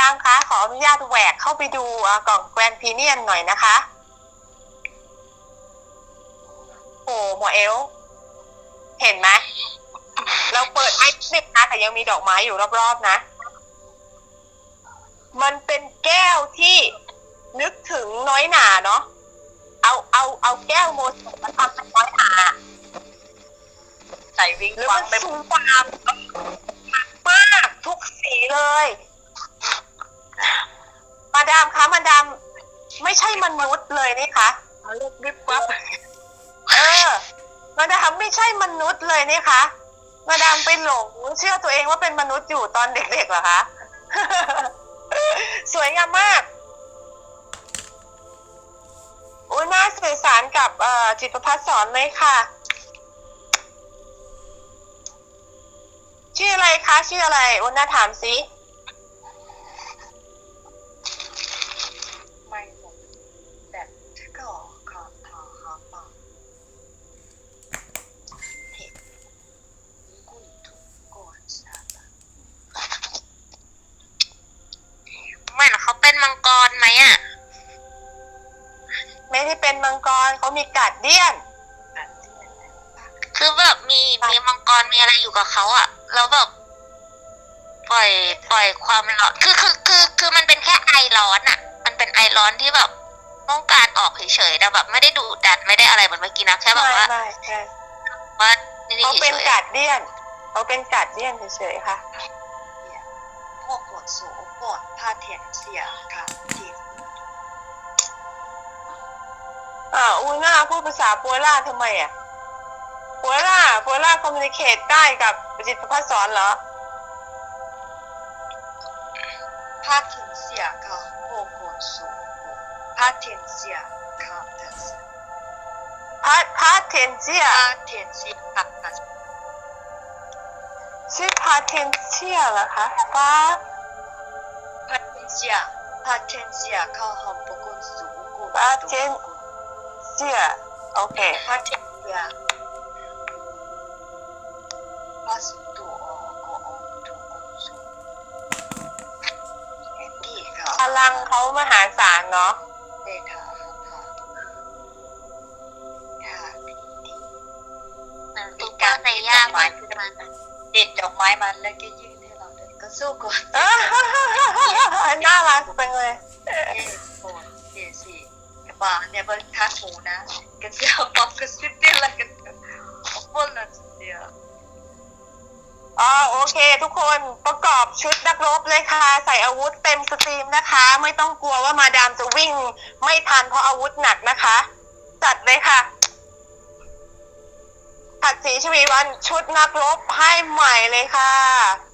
ดามคะขออนุญาตแหวกเข้าไปดูอ่ากล่องแกรนพีเนียนหน่อยนะคะ โอ้หมอเอล เห็นไหมเราเปิดให้นิดนะแต่ยังมีดอกไม้อยู่รอบๆนะ มันเป็นแก้วที่นึกถึงน้อยหนาเนาะเอาเอาเอาแก้วโมสมาทำเป็นน้อยหนาใส่วิงหรือวัมังนไปสูงกว่ามากทุกสีเลยมา ดามคะมาดามไม่ใช่มนุษย์เลยนี่คะลูกวิบวับเออมาดามไม่ใช่มนุษย์เลยนี่คะมาดามไปหลงเชื่อตัวเองว่าเป็นมนุษย์อยู่ตอนเด็กๆเหรอคะสวยงามมากอุ้ยน่าสื่อสารกับเอ่อจิตประพัฒน์สอนเลยค่ะ ชื่ออะไรคะ ชื่ออะไรอุ้นน่าถามสิ เป็นมังกรเขามีกัดเดี้ยนอันที่เป็นแบบปากคือแบบมีมีมังกรมีอะไรอยู่กับเขาอะแล้วแบบปล่อยปล่อยความร้อนคือคือคือคือมันเป็นแค่ไอร้อนอะมันเป็นไอร้อนที่แบบต้องการออกเฉยๆแต่แบบ ไม่ได้ดุดันไม่ได้อะไรเหมือนเมื่อกี้นะแค่แบบไม่ว่าไม่ใช่ว่านี่เขาเฉเป็นยกัดเดี้ยนเขาเป็นกัดเดี้ยนเฉยๆค่ะเนี่ยพวกกดสูง อ่าอุ้ยน่าพูดภาษาปัวล่าทำไมอะปัวล่าปัวล่าคอมมิวนิเคตได้กับจิตประพัฒน์สอนเหรอผ้าเทียนเสียค่ะพวกกดสูงผ้าเทียนเสียค่ะแต่是พัดพัดเทนเจียผ้าเทียนเสียค่ะชื่อพัดเทนเจียเหรอคะป้าผ้าเทียนเสียผ้าเทียนเสียค่ะหอมปกุลสูงกุลเจียโอเคผ้าเทียน เสียผ้าสูงตัวก็อมถูกกุลสูงดีค่ะพลังเขามหาศาลเนาะ เดค่ะค่ะค่ะดีดีมือนซุปเปอร์ไซย่ามาคือมันเด็ดดอกไม้มันแล้วก็ยื่นให้เราเลยก็สู้ก่อน น่ารักจังเลย เนี่ยบนทักหูนะกันเสียป๊อปก็สุดเดียละกันบนละสุดเดียวอ๋อโอเค ทุกคนประกอบชุดนักรบเลยค่ะ ใส่อาวุธเต็มสตรีมนะคะ ไม่ต้องกลัวว่ามาดามจะวิ่ง ไม่ทันเพราะอาวุธหนักนะคะ จัดเลยค่ะผัดสีชวีวันชุดนักรบให้ใหม่เลยค่ะ